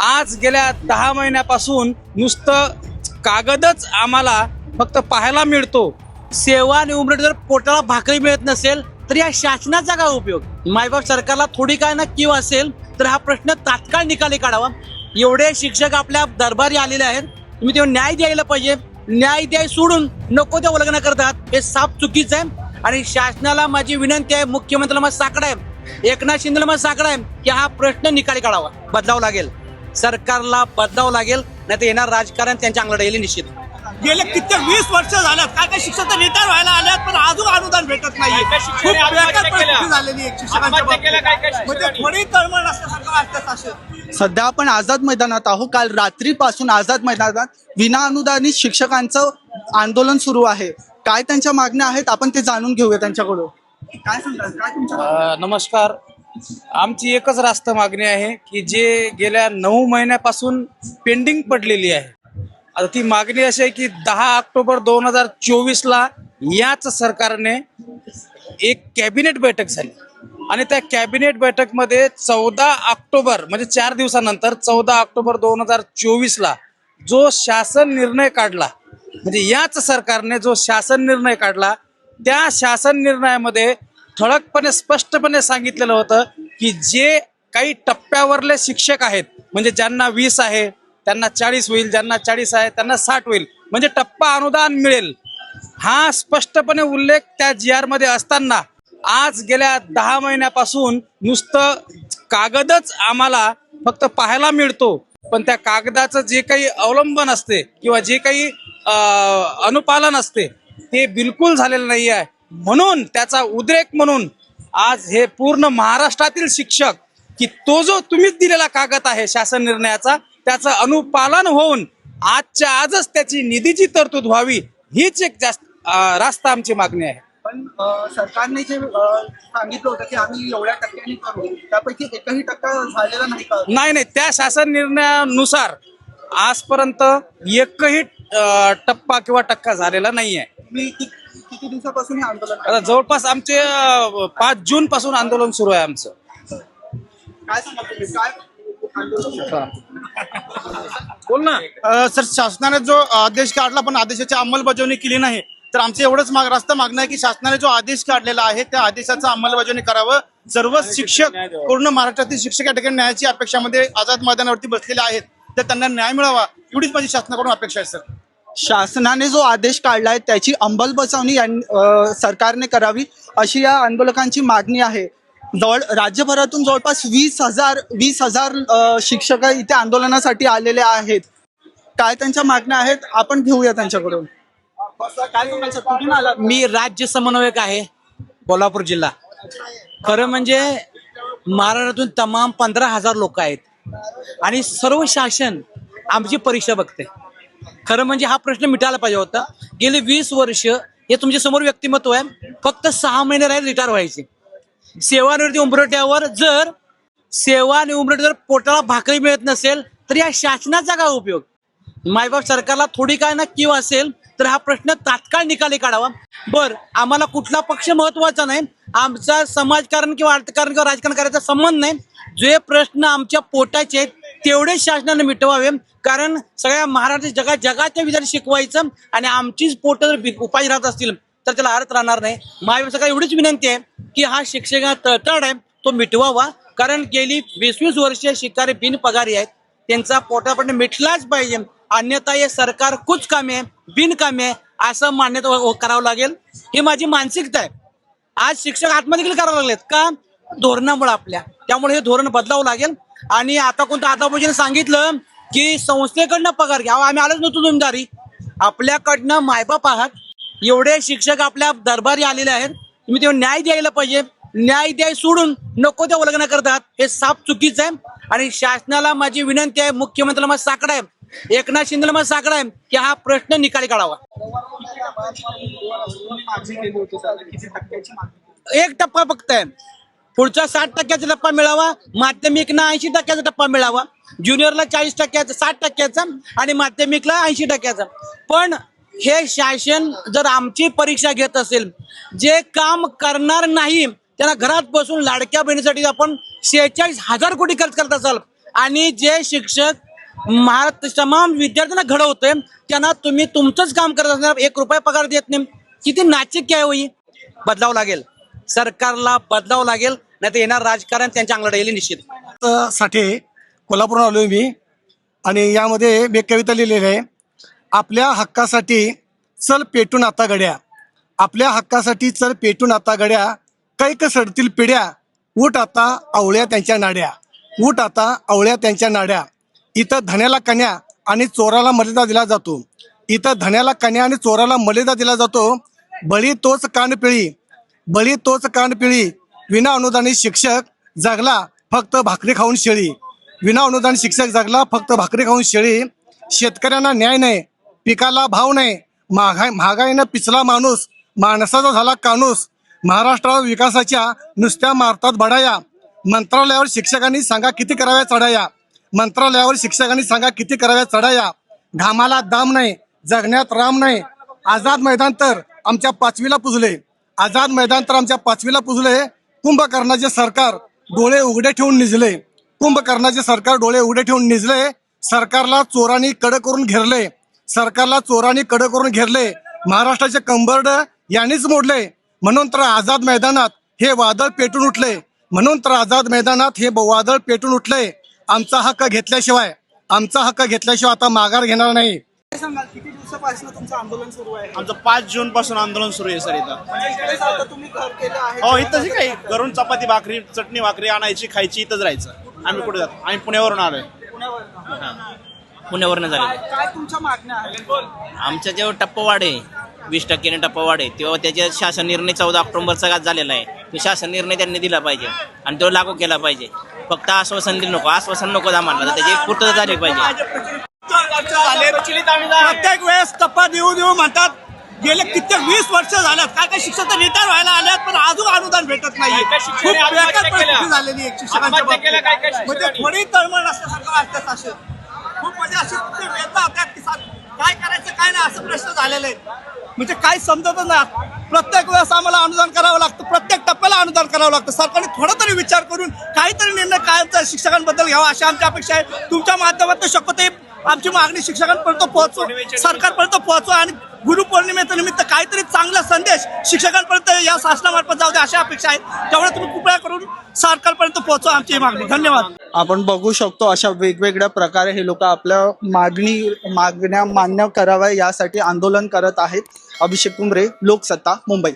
आज गेल्या दहा महिन्यापासून नुसतं कागदच आम्हाला फक्त पाहायला मिळतो. सेवा आणि जर पोटाला भाकरी मिळत नसेल तर या शासनाचा काय उपयोग? मायबाप सरकारला थोडी काय ना किंवा असेल तर हा प्रश्न तात्काळ निकाली काढावा. एवढे शिक्षक आपल्या दरबारी आलेले आहेत. तुम्ही तेव्हा न्याय द्यायला पाहिजे. न्याय द्याय सोडून नको ते उल्लंघन करतात. हे साफ चुकीचं आहे. आणि शासनाला माझी विनंती आहे मुख्यमंत्र्याला माझा साकडा आहे. एकनाथ शिंदेला माझा साकडा आहे की हा प्रश्न निकाली काढावा. बदलावा लागेल. सरकारला बदलावं लागेल नाही तर येणार राजकारण त्यांच्या अंगलट येईल निश्चित. गेले कित्येक वीस वर्ष झाल्यात. काय काय शिक्षक तर रिटायर व्हायला आल्यात पण अजून अनुदान भेटत नाही खूप बेकार? परिस्थिती झालेली आहे शिक्षकांच्या बाबतीत. म्हणजे शिक्षकांनी? थोडी तळमळ असल्यासारखं वाटतं शासन सध्या आपण आझाद मैदानात आहोत. काल रात्रीपासून आझाद मैदानात विना अनुदानित शिक्षकांचं आंदोलन सुरू आहे. काय त्यांच्या मागण्या आहेत? आपण ते जाणून घेऊया त्यांच्याकडून. काय सांगतात काय तुमच्या अ, नमस्कार. आमची एकच रास्त मागणी आहे की जे गेल्या नऊ महिन्यापासून पेंडिंग पडलेली आहे. आता ती मागणी अशी आहे की दहा ऑक्टोबर दोन हजार चोवीसला याच सरकारने एक कॅबिनेट बैठक झाली. आणि त्या कॅबिनेट बैठकमध्ये चौदा ऑक्टोबर म्हणजे चार दिवसानंतर चौदा ऑक्टोबर दोन हजार चोवीसला जो शासन निर्णय काढला म्हणजे याच सरकारने जो शासन निर्णय काढला त्या शासन निर्णयामध्ये ठळकपणे स्पष्टपणे सांगितलेलं होतं की जे काही टप्प्यावरले शिक्षक आहेत म्हणजे ज्यांना वीस आहे त्यांना चाळीस होईल ज्यांना चाळीस आहे त्यांना साठ होईल म्हणजे टप्पा अनुदान मिळेल. हा स्पष्टपणे उल्लेख त्या जी आरमध्ये असताना आज गेल्या दहा महिन्यापासून नुसतं कागदच आम्हाला फक्त पाहायला मिळतो. पण त्या कागदाचं जे काही अवलंबन असते किंवा जे काही अनुपालन असते ते बिलकुल झालेलं नाही आहे म्हणून त्याचा उद्रेक म्हणून आज हे पूर्ण महाराष्ट्रातील शिक्षक की तो जो तुम्हीच दिलेला कागद आहे शासन निर्णयाचा त्याचं अनुपालन होऊन आजच्या आजच त्याची निधीची तरतूद व्हावी हीच एक जास्त रास्त आमची मागणी आहे. पण सरकारने जे सांगितलं होतं की आम्ही एवढ्या टक्क्यांनी करू त्यापैकी एकही टक्का झालेला नाही का? नाही नाही त्या शासन निर्णयानुसार आजपर्यंत एकही टप्पा किंवा टक्का झालेला नाही आहे किती दिवसापासून हे आंदोलन आता जवळपास आमचे अं, पाच जून पासून आंदोलन सुरू आहे आमचं. काय सांगा तुम्ही? काय आंदोलन बोल ना. अ, सर शासनाने जो आदेश काढला पण आदेशाची अंमलबजावणी केली नाही. तर आमचं एवढंच माग रास्त मागणं आहे की शासनाने जो आदेश काढलेला आहे त्या आदेशाचं अंमलबजावणी करावं. सर्व शिक्षक पूर्ण महाराष्ट्रातील शिक्षक या ठिकाणी न्यायाची अपेक्षामध्ये आझाद मैदानावरती बसलेले आहेत. तर त्यांना न्याय मिळावा एवढीच माझी शासनाकडून अपेक्षा आहे सर. शासनाने जो आदेश काढला आहे त्याची अंमलबजावणी सरकारने करावी अशी या आंदोलकांची मागणी आहे. जवळ राज्यभरातून जवळपास वीस हजार वीस हजार शिक्षक इथे आंदोलनासाठी आलेले आहेत. काय त्यांच्या मागण्या आहेत? आपण घेऊया त्यांच्याकडून. काय आला? मी राज्य समन्वयक आहे कोल्हापूर जिल्हा. खरं म्हणजे महाराष्ट्रातून तमाम पंधरा हजार लोक आहेत. आणि सर्व शासन आमची परीक्षा बघते. खरं म्हणजे हा प्रश्न मिटायला पाहिजे होता. गेले वीस वर्ष हे तुमच्यासमोर व्यक्तिमत्व आहे. फक्त सहा महिने राहील रिटायर व्हायचे. सेवानिवृत्ती उंबरट्यावर जर सेवा आणि उंबरट जर पोटाला भाकरी मिळत नसेल तर या शासनाचा काय उपयोग? मायबाप सरकारला थोडी काय ना किंवा असेल तर हा प्रश्न तात्काळ निकाली काढावा. बर आम्हाला कुठला पक्ष महत्त्वाचा नाही. आमचा समाजकारण किंवा अर्थकारण किंवा राजकारण करायचा संबंध नाही. जे प्रश्न आमच्या पोटाचे आहेत तेवढेच शासनाने मिटवावे कारण सगळ्या महाराष्ट्र जगात जगाच्या विचार शिकवायचं आणि आमचीच पोट जर उपाय राहत असतील तर त्याला अर्थ राहणार नाही. मायबाप एवढीच विनंती आहे की हा शिक्षका तळतळ आहे तो मिटवावा कारण गेली वीस वीस वर्ष शिकारी बिनपगारी आहेत. त्यांचा पोटापट मिटलाच पाहिजे. अन्यथा हे सरकार कुच कामे आहे बिनकामे आहे असं मान्यता करावं लागेल. ही माझी मानसिकता आहे. आज शिक्षक आत्मदेखील देखील करावं लागलेत का? धोरणामुळे आपल्या. त्यामुळे हे धोरण बदलावं लागेल. आणि आता कोणतं आता भोजन सांगितलं की संस्थेकडनं पगार घ्या. आम्ही आलोच नव्हतो जुमदारी. आपल्याकडनं मायबाप आहात. एवढे शिक्षक आपल्या दरबारी आलेले आहेत. तुम्ही तेव्हा न्याय द्यायला पाहिजे. न्याय द्याय सोडून नको ते उल्लंघन करतात. हे साफ चुकीचं आहे. आणि शासनाला माझी विनंती आहे मुख्यमंत्र्याला माझा साकडा आहे. एकनाथ शिंदेला माझा साकडा आहे की हा प्रश्न निकाली काढावा. एक टप्पा फक्त आहे. पुढचा साठ टक्क्याचा टप्पा मिळावा माध्यमिकला ऐंशी टक्क्याचा टप्पा मिळावा. ज्युनियरला चाळीस टक्क्याचा साठ टक्क्याचा आणि माध्यमिकला ऐंशी टक्क्याचा. पण हे शासन जर आमची परीक्षा घेत असेल जे काम करणार नाही त्यांना घरात बसून लाडक्या बहिणीसाठी आपण शेहेचाळीस हजार कोटी खर्च करत असाल. आणि जे शिक्षक महाराष्ट्र तमाम विद्यार्थ्यांना घडवतोय त्यांना तुम्ही तुमचंच काम करत असणार एक रुपया पगार देत नाही. किती नाचिक आहे होई बदलावं लागेल. सरकारला बदलावं लागेल. नाही तर येणार राजकारण त्यांच्या अंगलट येईल निश्चित. साठी कोल्हापूरवर आलोय मी. आणि यामध्ये मी कविता लिहिलेली आहे. आपल्या हक्कासाठी चल पेटून आता गड्या. आपल्या हक्कासाठी चल पेटून आता गड्या. कैक सडतील पिढ्या. उठ आता आवळ्या त्यांच्या नाड्या. उठ आता आवळ्या त्यांच्या नाड्या. इथं धन्याला कन्या आणि चोराला मर्यादा दिला जातो. इथं धन्याला कन्या आणि चोराला मर्यादा दिला जातो. बळी तोच कानपिळी. बळी तोच कानपिळी. विना अनुदानित शिक्षक जगला फक्त भाकरी खाऊन शेळी. विना अनुदान शिक्षक जगला फक्त भाकरी खाऊन शेळी. शेतकऱ्यांना न्याय नाही पिकाला भाव नाही. महागाई महागाईनं पिचला माणूस माणसाचा झाला कानूस. महाराष्ट्रावर विकासाच्या नुसत्या मारतात बढाया. मंत्रालयावर शिक्षकांनी सांगा किती कराव्या चढाया? मंत्रालयावर शिक्षकांनी सांगा किती कराव्या चढाया? घामाला दाम नाही जगण्यात राम नाही. आझाद मैदान तर आमच्या पाचवीला पुजले. आझाद मैदान तर आमच्या पाचवीला पुजले. कुंभकर्णाचे सरकार डोळे उघडे ठेवून निजले. कुंभकर्णाचे सरकार डोळे उघडे ठेवून निजले. सरकारला चोरांनी कड करून घेरले. सरकारला चोरांनी कड करून घेरले. महाराष्ट्राचे कंबरड यांनीच मोडले. म्हणून तर आझाद मैदानात हे वादळ पेटून उठले. म्हणून तर आझाद मैदानात हे वादळ पेटून उठले. आमचा हक्क घेतल्याशिवाय आमचा हक्क घेतल्याशिवाय आता माघार घेणार नाही. सांगाल? किती दिवसापासून तुमचं आंदोलन सुरू आहे? आमचं पाच जून पासून आंदोलन सुरू आहे सर इथं. म्हणजे इकडेच आता तुम्ही घर केलं आहे हो इथंच आहे काही घरून चपाती भाकरी चटणी भाकरी आणायची खायची इथंच राहायचं. आम्ही कुठे जातो? आम्ही पुण्यावरून आलोय. पुण्यावरनं. पुण्यावरनं झाले काय काय तुमच्या मागण्या आहेत? आमच्या जेव्हा टप्पवाढ आहे वीस टक्क्याने टप्पवाढ आहे तेव्हा त्याच्या शासन निर्णय चौदा ऑक्टोबरचा आज झालेला आहे. तो शासन निर्णय त्यांनी दिला पाहिजे आणि तो लागू केला पाहिजे. फक्त आश्वासन दिलं नको आश्वासन नको आम्हाला. तर त्याची पूर्तता झाली पाहिजे. प्रत्येक वेळेस टप्पा देऊ देऊ म्हणतात गेले कित्येक वीस वर्ष झाल्यात. काय काय शिक्षक तर रिटायर व्हायला आल्यात पण अजून अनुदान भेटत नाही खूप बेकार परिस्थिती झालेली आहे शिक्षकांच्या बाबतीत. म्हणजे थोडी तळमळ असल्यासारखं शासन खूप म्हणजे कुठली वेदना की काय करायचं काय नाही असं प्रश्न झालेले आहेत. म्हणजे काही समजतच नाही. प्रत्येक वेळेस आम्हाला अनुदान करावं लागतं प्रत्येक टप्प्याला अनुदान करावं लागतं. सरकारने थोडा तरी विचार करून काहीतरी निर्णय कायमचा शिक्षकांबद्दल घ्यावा अशी आमची अपेक्षा आहे. तुमच्या माध्यमातून शक्यतो आमची मागणी शिक्षकांपर्यंत पोहोचू. सरकारपर्यंत पोहोचू आणि गुरुपौर्णिमेच्या निमित्त काहीतरी चांगला संदेश शिक्षकांपर्यंत या शासनामार्फत जाऊ दे अशा अपेक्षा आहेत त्यामुळे तुम्ही कृपया करून सरकारपर्यंत पोहोचवा आमची ही मागणी. धन्यवाद. आपण बघू शकतो अशा वेगवेगळ्या प्रकारे हे लोक आपल्या मागणी मागण्या मान्य कराव्या यासाठी आंदोलन करत आहेत. अभिषेक कुंबरे लोकसत्ता मुंबई.